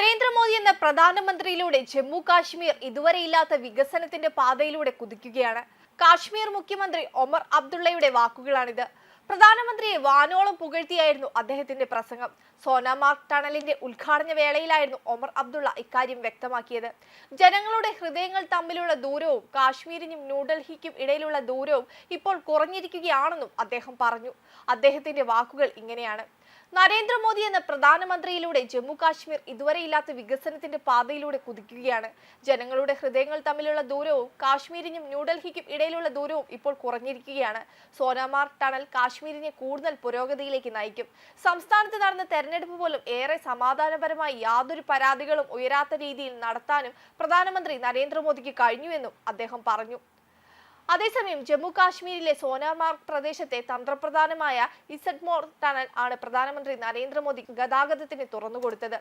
നരേന്ദ്രമോദി എന്ന പ്രധാനമന്ത്രിയിലൂടെ ജമ്മു കാശ്മീർ ഇതുവരെയില്ലാത്ത വികസനത്തിന്റെ പാതയിലൂടെ കുതിക്കുകയാണ്. കാശ്മീർ മുഖ്യമന്ത്രി ഒമർ അബ്ദുള്ളയുടെ വാക്കുകളാണിത്. പ്രധാനമന്ത്രിയെ വാനോളം പുകഴ്ത്തിയായിരുന്നു അദ്ദേഹത്തിന്റെ പ്രസംഗം. സോനാമാർഗ് ടണലിന്റെ ഉദ്ഘാടന വേളയിലായിരുന്നു ഒമർ അബ്ദുള്ള ഇക്കാര്യം വ്യക്തമാക്കിയത്. ജനങ്ങളുടെ ഹൃദയങ്ങൾ തമ്മിലുള്ള ദൂരവും കാശ്മീരിനും ന്യൂഡൽഹിക്കും ഇടയിലുള്ള ദൂരവും ഇപ്പോൾ കുറഞ്ഞിരിക്കുകയാണെന്നും അദ്ദേഹം പറഞ്ഞു. അദ്ദേഹത്തിന്റെ വാക്കുകൾ ഇങ്ങനെയാണ്. നരേന്ദ്രമോദി എന്ന പ്രധാനമന്ത്രിയിലൂടെ ജമ്മു കാശ്മീർ ഇതുവരെയില്ലാത്ത വികസനത്തിന്റെ പാതയിലൂടെ കുതിക്കുകയാണ്. ജനങ്ങളുടെ ഹൃദയങ്ങൾ തമ്മിലുള്ള ദൂരവും കാശ്മീരിനും ന്യൂഡൽഹിക്കും ഇടയിലുള്ള ദൂരവും ഇപ്പോൾ കുറഞ്ഞിരിക്കുകയാണ്. സോനാമാർ ടണൽ കാശ്മീരിനെ കൂടുതൽ പുരോഗതിയിലേക്ക് നയിക്കും. സംസ്ഥാനത്ത് നടന്ന തെരഞ്ഞെടുപ്പ് പോലും ഏറെ സമാധാനപരമായി യാതൊരു പരാതികളും ഉയരാത്ത രീതിയിൽ നടത്താനും പ്രധാനമന്ത്രി നരേന്ദ്രമോദിക്ക് കഴിഞ്ഞുവെന്നും അദ്ദേഹം പറഞ്ഞു. അതേസമയം ജമ്മു കാശ്മീരിലെ സോനാമാർഗ് പ്രദേശത്തെ തന്ത്രപ്രധാനമായ ഇസഡ്മോർ ടണൽ ആണ് പ്രധാനമന്ത്രി നരേന്ദ്രമോദി ഗതാഗതത്തിന് തുറന്നുകൊടുത്തത്.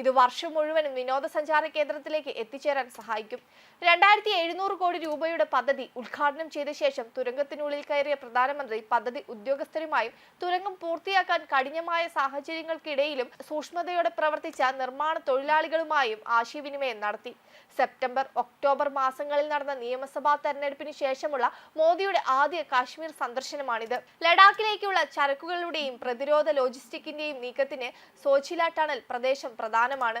ഇത് വർഷം മുഴുവനും വിനോദസഞ്ചാര കേന്ദ്രത്തിലേക്ക് എത്തിച്ചേരാൻ സഹായിക്കും. രണ്ടായിരത്തി എഴുന്നൂറ് കോടി രൂപയുടെ പദ്ധതി ഉദ്ഘാടനം ചെയ്ത ശേഷം തുരങ്കത്തിനുള്ളിൽ കയറിയ പ്രധാനമന്ത്രി പദ്ധതി ഉദ്യോഗസ്ഥരുമായും തുരങ്കം പൂർത്തിയാക്കാൻ കഠിനമായ സാഹചര്യങ്ങൾക്കിടയിലും സൂക്ഷ്മതയോടെ പ്രവർത്തിച്ച നിർമ്മാണ തൊഴിലാളികളുമായും ആശയവിനിമയം നടത്തി. സെപ്റ്റംബർ ഒക്ടോബർ മാസങ്ങളിൽ നടന്ന നിയമസഭാ തെരഞ്ഞെടുപ്പിന് ശേഷമുള്ള മോദിയുടെ ആദ്യ കാശ്മീർ സന്ദർശനമാണിത്. ലഡാക്കിലേക്കുള്ള ചരക്കുകളുടെയും പ്രതിരോധ ലോജിസ്റ്റിക്കിന്റെയും നീക്കത്തിന് സോച്ചില ടണൽ പ്രദേശം പ്രധാനമാണ്.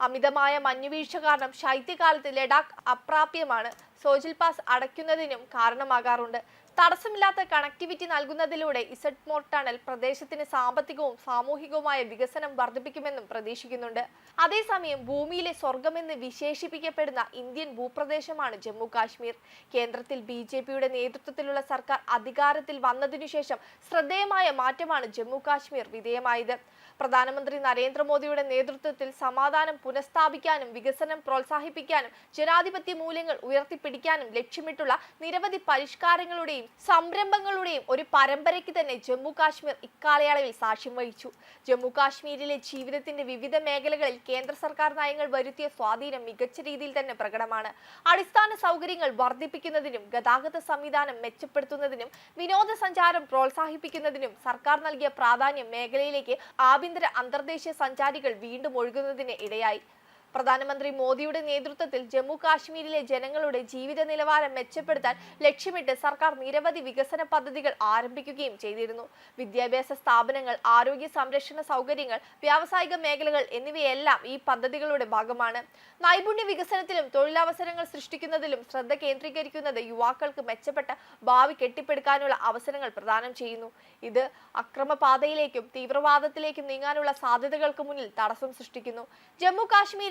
അമിതമായ മഞ്ഞുവീഴ്ച കാരണം ശൈത്യകാലത്ത് ലഡാക്ക് അപ്രാപ്യമാണ്. സോജിൽ പാസ് അടയ്ക്കുന്നതിനും കാരണമാകാറുണ്ട്. തടസ്സമില്ലാത്ത കണക്ടിവിറ്റി നൽകുന്നതിലൂടെ ഇസഡ്മോർ ടണൽ പ്രദേശത്തിന് സാമ്പത്തികവും സാമൂഹികവുമായ വികസനം വർദ്ധിപ്പിക്കുമെന്നും പ്രതീക്ഷിക്കുന്നുണ്ട്. അതേസമയം ഭൂമിയിലെ സ്വർഗമെന്ന് വിശേഷിപ്പിക്കപ്പെടുന്ന ഇന്ത്യൻ ഭൂപ്രദേശമാണ് ജമ്മു കാശ്മീർ കേന്ദ്രത്തിൽ ബി ജെ പിയുടെ നേതൃത്വത്തിലുള്ള സർക്കാർ അധികാരത്തിൽ വന്നതിനു ശേഷം ശ്രദ്ധേയമായ മാറ്റമാണ് ജമ്മു കാശ്മീർ വിധേയമായത്. പ്രധാനമന്ത്രി നരേന്ദ്രമോദിയുടെ നേതൃത്വത്തിൽ സമാധാനം പുനഃസ്ഥാപിക്കാനും വികസനം പ്രോത്സാഹിപ്പിക്കാനും ജനാധിപത്യ മൂല്യങ്ങൾ ഉയർത്തിപ്പിടിക്കാനും ലക്ഷ്യമിട്ടുള്ള നിരവധി പരിഷ്കാരങ്ങളുടെയും സംരംഭങ്ങളുടെയും ഒരു പരമ്പരയ്ക്ക് തന്നെ ജമ്മു കാശ്മീർ ഇക്കാലയളവിൽ സാക്ഷ്യം വഹിച്ചു. ജമ്മു കാശ്മീരിലെ ജീവിതത്തിന്റെ വിവിധ മേഖലകളിൽ കേന്ദ്ര സർക്കാർ നയങ്ങൾ വരുത്തിയ സ്വാധീനം മികച്ച രീതിയിൽ തന്നെ പ്രകടമാണ്. അടിസ്ഥാന സൗകര്യങ്ങൾ വർദ്ധിപ്പിക്കുന്നതിനും ഗതാഗത സംവിധാനം മെച്ചപ്പെടുത്തുന്നതിനും വിനോദസഞ്ചാരം പ്രോത്സാഹിപ്പിക്കുന്നതിനും സർക്കാർ നൽകിയ പ്രാധാന്യം മേഖലയിലേക്ക് ആഭ്യന്തര അന്തർദേശീയ സഞ്ചാരികൾ വീണ്ടും ഒഴുകുന്നതിന് ഇടയായി. പ്രധാനമന്ത്രി മോദിയുടെ നേതൃത്വത്തിൽ ജമ്മു കാശ്മീരിലെ ജനങ്ങളുടെ ജീവിത നിലവാരം മെച്ചപ്പെടുത്താൻ ലക്ഷ്യമിട്ട് സർക്കാർ നിരവധി വികസന പദ്ധതികൾ ആരംഭിക്കുകയും ചെയ്തിരുന്നു. വിദ്യാഭ്യാസ സ്ഥാപനങ്ങൾ ആരോഗ്യ സംരക്ഷണ സൗകര്യങ്ങൾ വ്യാവസായിക മേഖലകൾ എന്നിവയെല്ലാം ഈ പദ്ധതികളുടെ ഭാഗമാണ്. നൈപുണ്യ വികസനത്തിലും തൊഴിലവസരങ്ങൾ സൃഷ്ടിക്കുന്നതിലും ശ്രദ്ധ കേന്ദ്രീകരിക്കുന്നത് യുവാക്കൾക്ക് മെച്ചപ്പെട്ട ഭാവി കെട്ടിപ്പടുക്കാനുള്ള അവസരങ്ങൾ പ്രദാനം ചെയ്യുന്നു. ഇത് അക്രമപാതയിലേക്കും തീവ്രവാദത്തിലേക്കും നീങ്ങാനുള്ള സാധ്യതകൾക്ക് മുന്നിൽ തടസ്സം സൃഷ്ടിക്കുന്നു. ജമ്മു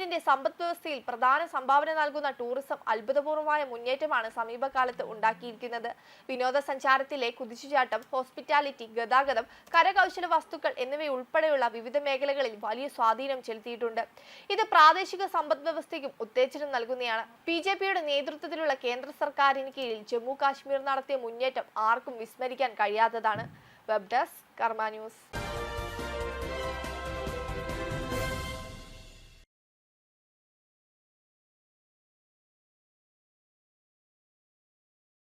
കാശ്മീരിന്റെ സമ്പദ് വ്യവസ്ഥയിൽ പ്രധാന സംഭാവന നൽകുന്ന ടൂറിസം അത്ഭുതപൂർവമായ മുന്നേറ്റമാണ് സമീപകാലത്ത് ഉണ്ടാക്കിയിരിക്കുന്നത്. വിനോദസഞ്ചാരത്തിലെ കുതിച്ചുചാട്ടം ഹോസ്പിറ്റാലിറ്റി ഗതാഗതം കരകൗശല വസ്തുക്കൾ എന്നിവയുൾപ്പെടെയുള്ള വിവിധ മേഖലകളിൽ വലിയ സ്വാധീനം ചെലുത്തിയിട്ടുണ്ട്. ഇത് പ്രാദേശിക സമ്പദ് വ്യവസ്ഥയ്ക്കും ഉത്തേജനം നൽകുന്നതാണ് ബി ജെ പിയുടെ നേതൃത്വത്തിലുള്ള കേന്ദ്ര സർക്കാരിന് കീഴിൽ ജമ്മു കാശ്മീർ നടത്തിയ മുന്നേറ്റം ആർക്കും വിസ്മരിക്കാൻ കഴിയാത്തതാണ്. Web desk Karma news.